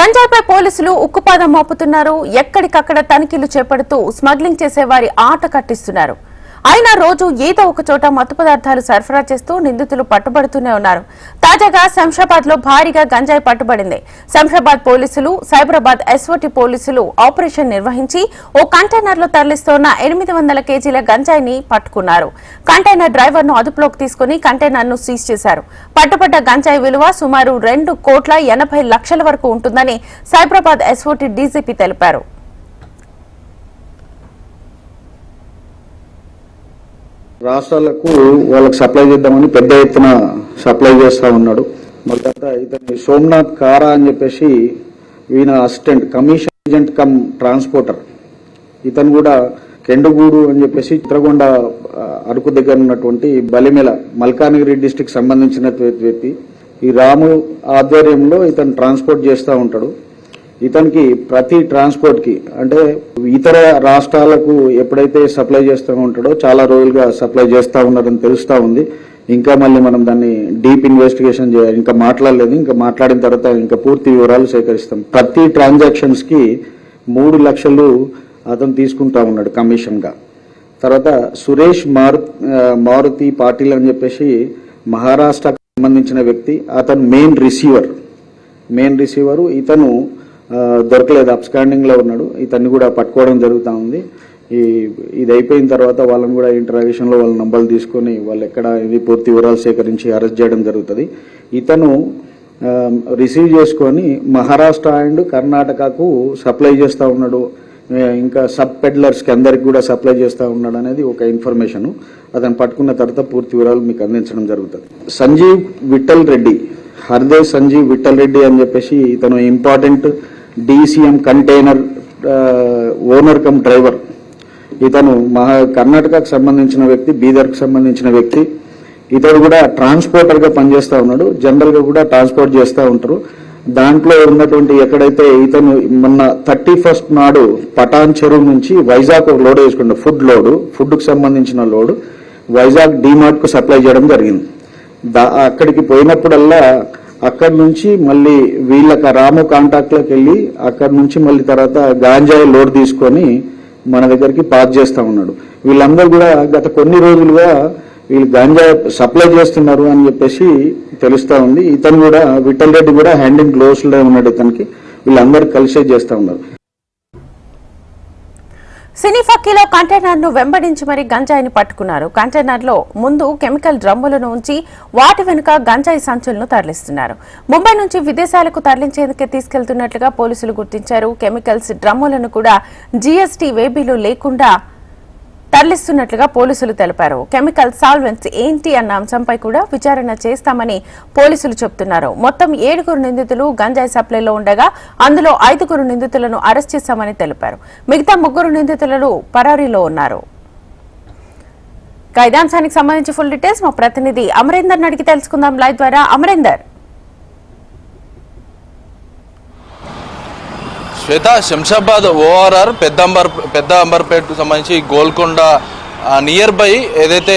గంజాయిపై పోలీసులు ఉక్కుపాదం మోపుతున్నారు. ఎక్కడికక్కడ తనిఖీలు చేపడుతూ స్మగ్లింగ్ చేసే వారి ఆట కట్టిస్తున్నారు. అయినా రోజు ఏదో ఒక చోట మత్తు పదార్థాలు సరఫరా చేస్తూ నిందితులు పట్టుబడుతూనే ఉన్నారు. తాజాగా శంషాబాద్లో భారీగా గంజాయి పట్టుబడింది. శంషాబాద్ పోలీసులు సైబరాబాద్ ఎస్ఓటి పోలీసులు ఆపరేషన్ నిర్వహించి ఓ కంటైనర్లో తరలిస్తోన్న ఎనిమిది వందల కేజీల గంజాయిని పట్టుకున్నారు. కంటైనర్ డ్రైవర్ను అదుపులోకి తీసుకుని కంటైనర్ను సీజ్ చేశారు. పట్టుబడ్డ గంజాయి విలువ సుమారు రెండు కోట్ల ఎనభై లక్షల వరకు ఉంటుందని సైబరాబాద్ ఎస్ఓటి డీజీపీ తెలిపారు. రాష్ట్రాలకు వాళ్ళకి సప్లై చేద్దామని పెద్ద ఎత్తున సప్లై చేస్తా ఉన్నాడు. మరి తర్వాత ఇతని సోమనాథ్ కారా అని చెప్పేసి ఈయన assistant commission agent cum transporter. ఇతను కూడా కెండుగూడు అని చెప్పేసి చిత్రగొండ అరకు దగ్గర ఉన్నటువంటి బలిమెల మల్కానగిరి డిస్టిక్ సంబంధించిన వ్యక్తి. ఈ రాము ఆధ్వర్యంలో ఇతను ట్రాన్స్పోర్ట్ చేస్తూ ఉంటాడు. ఇతనికి ప్రతి ట్రాన్స్పోర్ట్కి అంటే ఇతర రాష్ట్రాలకు ఎప్పుడైతే సప్లై చేస్తూ ఉంటాడో చాలా రోజులుగా సప్లై చేస్తూ ఉన్నారని తెలుస్తా ఉంది. ఇంకా మళ్ళీ మనం దాన్ని డీప్ ఇన్వెస్టిగేషన్ చేయాలి ఇంకా మాట్లాడలేదు. ఇంకా మాట్లాడిన తర్వాత ఇంకా పూర్తి వివరాలు సేకరిస్తాం. ప్రతి ట్రాన్సాక్షన్స్కి మూడు లక్షలు అతను తీసుకుంటా ఉన్నాడు కమిషన్గా తర్వాత సురేష్ మారు మారుతి పాటిల్ అని చెప్పేసి మహారాష్ట్రకు సంబంధించిన వ్యక్తి అతను మెయిన్ రిసీవర్ మెయిన్ రిసీవరు ఇతను దొరకలేదు. అబ్స్కాండింగ్లో ఉన్నాడు. ఇతన్ని కూడా పట్టుకోవడం జరుగుతూ ఉంది. ఈ ఇది అయిపోయిన తర్వాత వాళ్ళని కూడా ఇంటరాగేషన్లో వాళ్ళ నంబర్లు తీసుకొని వాళ్ళు ఎక్కడ ఇది పూర్తి వివరాలు సేకరించి అరెస్ట్ చేయడం జరుగుతుంది. ఇతను రిసీవ్ చేసుకొని మహారాష్ట్ర అండ్ కర్ణాటకకు సప్లై చేస్తూ ఉన్నాడు. ఇంకా సబ్ పెడ్లర్స్కి అందరికి కూడా సప్లై చేస్తూ ఉన్నాడు అనేది ఒక ఇన్ఫర్మేషన్ అతను పట్టుకున్న తర్వాత పూర్తి వివరాలు మీకు అందించడం జరుగుతుంది. సంజీవ్ విఠల్ రెడ్డి. హర్దే సంజీవ్ విఠల్ రెడ్డి అని చెప్పేసి ఇతను important DCM container owner cum driver. ఇతను మహా కర్ణాటకకు సంబంధించిన వ్యక్తి బీదర్కు సంబంధించిన వ్యక్తి. ఇతడు కూడా ట్రాన్స్పోర్టర్గా పనిచేస్తూ ఉన్నాడు. జనరల్గా కూడా ట్రాన్స్పోర్ట్ చేస్తూ ఉంటారు. దాంట్లో ఉన్నటువంటి ఎక్కడైతే ఇతను మొన్న థర్టీ ఫస్ట్ నాడు పటాన్ చెరువు నుంచి వైజాగ్ ఒక లోడ్ వేసుకున్నాడు. ఫుడ్ లోడు ఫుడ్కు సంబంధించిన లోడు. వైజాగ్ డిమార్ట్కు సప్లై చేయడం జరిగింది. దా- అక్కడికి పోయినప్పుడల్లా అక్కడి నుంచి మళ్ళీ వీళ్ళక రాము కాంటాక్ట్లోకి వెళ్ళి అక్కడి నుంచి మళ్ళీ తర్వాత గాంజాయి లోడ్ తీసుకొని మన దగ్గరికి పాస్ చేస్తా ఉన్నాడు. వీళ్ళందరూ కూడా గత కొన్ని రోజులుగా వీళ్ళు గాంజా సప్లై చేస్తున్నారు అని చెప్పేసి తెలుస్తా ఉంది. ఇతను కూడా విఠల్ రెడ్డి కూడా హ్యాండ్ ఇన్ గ్లోవ్స్ ఉన్నాడు ఇతనికి. వీళ్ళందరూ కలిసే చేస్తా ఉన్నారు. సినీ ఫక్కీలో కంటైనర్ను వెంబడించి మరి గంజాయిని పట్టుకున్నారు. కంటైనర్లో ముందు కెమికల్ డ్రమ్ములను ఉంచి వాటి వెనుక గంజాయి సంచులను తరలిస్తున్నారు. ముంబై నుంచి విదేశాలకు తరలించేందుకే తీసుకెళ్తున్నట్లుగా పోలీసులు గుర్తించారు. కెమికల్స్ డ్రమ్ములను కూడా జీఎస్టీ వేబీలు లేకుండా తరలిస్తున్నట్లుగా పోలీసులు తెలిపారు. కెమికల్ సాల్వెంట్స్ ఏంటి అన్న అంశంపై కూడా విచారణ చేస్తామని పోలీసులు చెబుతున్నారు మొత్తం ఏడుగురు నిందితులు గంజాయి సప్లైలో ఉండగా అందులో ఐదుగురు నిందితులను అరెస్ట్ చేశామని తెలిపారు. మిగతా ముగ్గురు నిందితులను పరారీలో ఉన్నారు. ఇక సంబంధించి ఫుల్ డీటెయిల్స్ మా ప్రతినిధి అమరేందర్ అడిగి తెలుసుకుందాం. లైవ్ ద్వారా అమరేందర్. శ్వేత శంషాబాద్ ఓఆర్ఆర్ పెద్ద అంబర్ పెద్ద అంబర్పేటకు సంబంధించి గోల్కొండ నియర్ బై ఏదైతే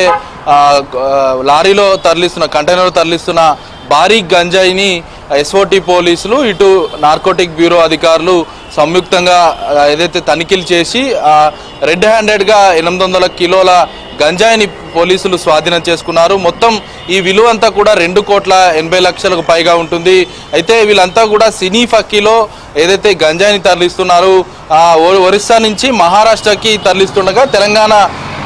లారీలో తరలిస్తున్న కంటైనర్ తరలిస్తున్న భారీ గంజాయిని ఎస్ఓటి పోలీసులు ఇటు నార్కోటిక్ బ్యూరో అధికారులు సంయుక్తంగా ఏదైతే తనిఖీలు చేసి రెడ్ హ్యాండెడ్గా ఎనిమిది వందల కిలోల గంజాయిని పోలీసులు స్వాధీనం చేసుకున్నారు. మొత్తం ఈ విలువ అంతా కూడా రెండు కోట్ల ఎనభై లక్షలకు పైగా ఉంటుంది. అయితే వీళ్ళంతా కూడా సినీ ఫక్కీలో ఏదైతే గంజాయిని తరలిస్తున్నారు ఆ, ఒరిస్సా నుంచి మహారాష్ట్రకి తరలిస్తుండగా తెలంగాణ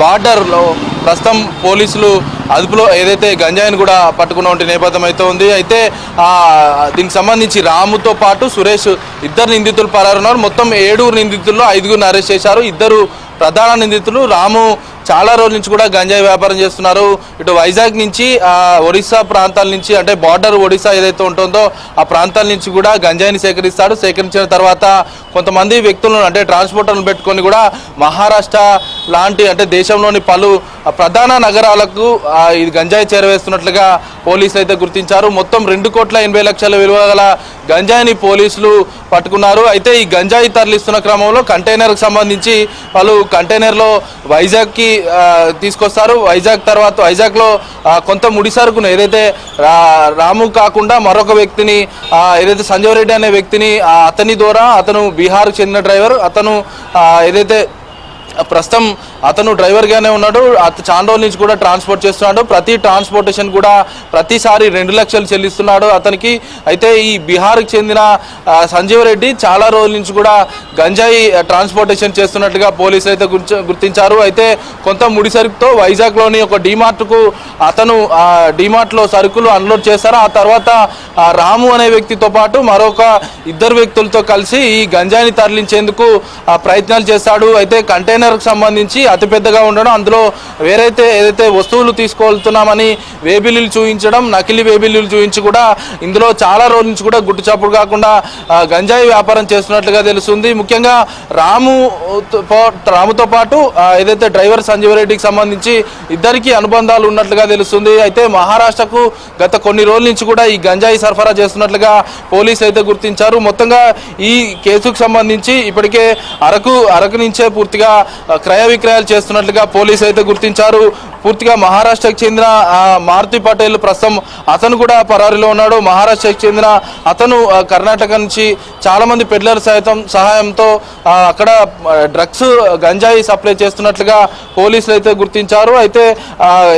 బార్డర్లో ప్రస్తుతం పోలీసులు అదుపులో ఏదైతే గంజాయిని కూడా పట్టుకున్న నేపథ్యం అయితే ఉంది. అయితే దీనికి సంబంధించి రాముతో పాటు సురేష్ ఇద్దరు నిందితులు పరారున్నారు. మొత్తం ఏడుగురు నిందితుల్లో ఐదుగురిని అరెస్ట్ చేశారు. ఇద్దరు ప్రధాన నిందితులు రాము చాలా రోజుల నుంచి కూడా గంజాయి వ్యాపారం చేస్తున్నారు. ఇటు వైజాగ్ నుంచి ఒడిశా ప్రాంతాల నుంచి అంటే బార్డర్ ఒడిశా ఏదైతే ఉంటుందో ఆ ప్రాంతాల నుంచి కూడా గంజాయిని సేకరిస్తాడు. సేకరించిన తర్వాత కొంతమంది వ్యక్తులను అంటే ట్రాన్స్పోర్టర్లను పెట్టుకొని కూడా మహారాష్ట్ర లాంటి అంటే దేశంలోని పలు ప్రధాన నగరాలకు ఇది గంజాయి చేరవేస్తున్నట్లుగా పోలీసులు అయితే గుర్తించారు. మొత్తం రెండు కోట్ల ఎనభై లక్షల విలువ గల గంజాయిని పోలీసులు పట్టుకున్నారు. అయితే ఈ గంజాయి తరలిస్తున్న క్రమంలో కంటైనర్కి సంబంధించి వాళ్ళు కంటైనర్లో వైజాగ్కి తీసుకొస్తారు. వైజాగ్ తర్వాత వైజాగ్లో కొంత ముడి సరుకును ఏదైతే రాము కాకుండా మరొక వ్యక్తిని ఏదైతే సంజయ్ రెడ్డి అనే వ్యక్తిని అతని ద్వారా అతను బీహార్కు చెందిన డ్రైవర్ అతను ఏదైతే ప్రస్తుతం అతను డ్రైవర్గానే ఉన్నాడు. అత చాలా రోజుల నుంచి కూడా ట్రాన్స్పోర్ట్ చేస్తున్నాడు. ప్రతి ట్రాన్స్పోర్టేషన్ కూడా ప్రతిసారి రెండు లక్షలు చెల్లిస్తున్నాడు అతనికి. అయితే ఈ బీహార్కి చెందిన సంజీవ్ రెడ్డి చాలా రోజుల నుంచి కూడా గంజాయి ట్రాన్స్పోర్టేషన్ చేస్తున్నట్టుగా పోలీసులు అయితే గుర్తించారు. అయితే కొంత ముడి సరుకుతో వైజాగ్లోని ఒక డీమార్ట్కు అతను డీమార్ట్లో సరుకులు అన్లోడ్ చేస్తారు ఆ తర్వాత రాము అనే వ్యక్తితో పాటు మరొక ఇద్దరు వ్యక్తులతో కలిసి ఈ గంజాయిని తరలించేందుకు ఆ, ప్రయత్నాలు చేస్తాడు. అయితే కంటైనర్ కంటైనర్కి సంబంధించి అతిపెద్దగా ఉండడం అందులో వేరైతే ఏదైతే వస్తువులు తీసుకెళ్తున్నామని వేబిల్లులు చూపించడం నకిలీ వేబిల్లులు చూపించి కూడా ఇందులో చాలా రోజుల నుంచి కూడా గుట్టుచప్పుడు కాకుండా గంజాయి వ్యాపారం చేస్తున్నట్లుగా తెలుస్తుంది. ముఖ్యంగా రాము రాముతో పాటు ఏదైతే డ్రైవర్ సంజీవ్ రెడ్డికి సంబంధించి ఇద్దరికి అనుబంధాలు ఉన్నట్లుగా తెలుస్తుంది. అయితే మహారాష్ట్రకు గత కొన్ని రోజుల నుంచి కూడా ఈ గంజాయి సరఫరా చేస్తున్నట్లుగా పోలీసు అయితే గుర్తించారు. మొత్తంగా ఈ కేసుకు సంబంధించి ఇప్పటికే అరకు అరకు నుంచే పూర్తిగా క్రయ విక్రయాలు చేస్తున్నట్లుగా పోలీసు అయితే గుర్తించారు. పూర్తిగా మహారాష్ట్రకు చెందిన మారుతి పటేల్ ప్రస్తుతం అతను కూడా పరారీలో ఉన్నాడు. మహారాష్ట్రకు చెందిన అతను కర్ణాటక నుంచి చాలా మంది పెడ్లర్ సైతం సహాయంతో అక్కడ డ్రగ్స్ గంజాయి సప్లై చేస్తున్నట్లుగా పోలీసులు అయితే గుర్తించారు. అయితే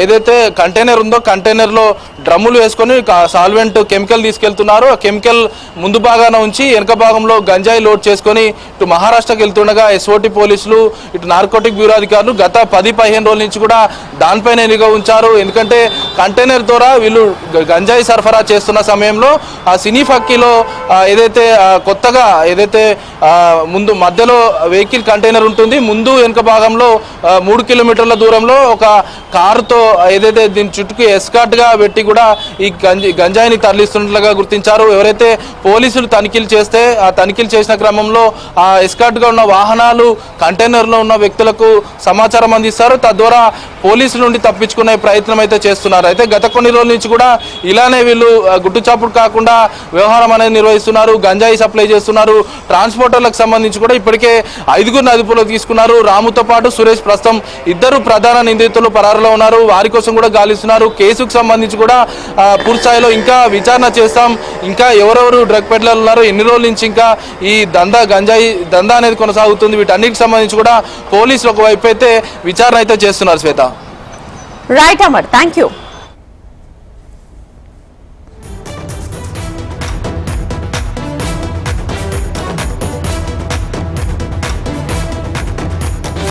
ఏదైతే కంటైనర్ ఉందో కంటైనర్లో డ్రమ్ములు వేసుకొని సాల్వెంట్ కెమికల్ తీసుకెళ్తున్నారు. ఆ కెమికల్ ముందు భాగాన ఉంచి వెనక భాగంలో గంజాయి లోడ్ చేసుకొని ఇటు మహారాష్ట్రకి వెళ్తుండగా ఎస్ఓటి పోలీసులు ఇటు నార్కోటిక్ బ్యూరో అధికారులు గత పది పదిహేను రోజుల నుంచి కూడా దానిపైన నిఘా ఉంచారు. ఎందుకంటే కంటైనర్ ద్వారా వీళ్ళు గంజాయి సరఫరా చేస్తున్న సమయంలో ఆ సినీ ఫక్కీలో ఏదైతే కొత్తగా ఏదైతే ముందు మధ్యలో వెహికల్ కంటైనర్ ఉంటుంది ముందు వెనుక భాగంలో మూడు కిలోమీటర్ల దూరంలో ఒక కారుతో ఏదైతే దీని చుట్టుకు ఎస్కాట్గా పెట్టి కూడా ఈ గంజి గంజాయిని తరలిస్తున్నట్లుగా గుర్తించారు. ఎవరైతే పోలీసులు తనిఖీలు చేస్తే ఆ తనిఖీలు చేసిన క్రమంలో ఆ ఎస్కాట్గా ఉన్న వాహనాలు కంటైనర్లో ఉన్న వ్యక్తులకు సమాచారం అందిస్తారు. తద్వారా పోలీసుల నుండి తప్పించుకునే ప్రయత్నం అయితే చేస్తున్నారు. అయితే గత కొన్ని రోజుల నుంచి కూడా ఇలానే వీళ్ళు గుట్టుచాపుడు కాకుండా వ్యవహారం అనేది నిర్వహిస్తున్నారు గంజాయి సప్లై చేస్తున్నారు. ట్రాన్స్పోర్టర్లకు సంబంధించి కూడా ఇప్పటికే ఐదుగురిని అదుపులో తీసుకున్నారు. రాముతో పాటు సురేష్ ప్రస్తుతం ఇద్దరు ప్రధాన నిందితులు పరారులో ఉన్నారు. వారి కోసం కూడా గాలిస్తున్నారు కేసుకు సంబంధించి కూడా పూర్తిస్థాయిలో ఇంకా విచారణ చేస్తాం. ఇంకా ఎవరెవరు డ్రగ్ పెడ్లర్లు ఉన్నారు? ఎన్ని రోజుల నుంచి ఇంకా ఈ దందా గంజాయి దందా అనేది కొనసాగుతుంది? వీటన్నిటికి సంబంధించి కూడా పోలీసులు ఒకవైపు అయితే విచారణ అయితే చేస్తున్నారు శ్వేత. Right Amar thank you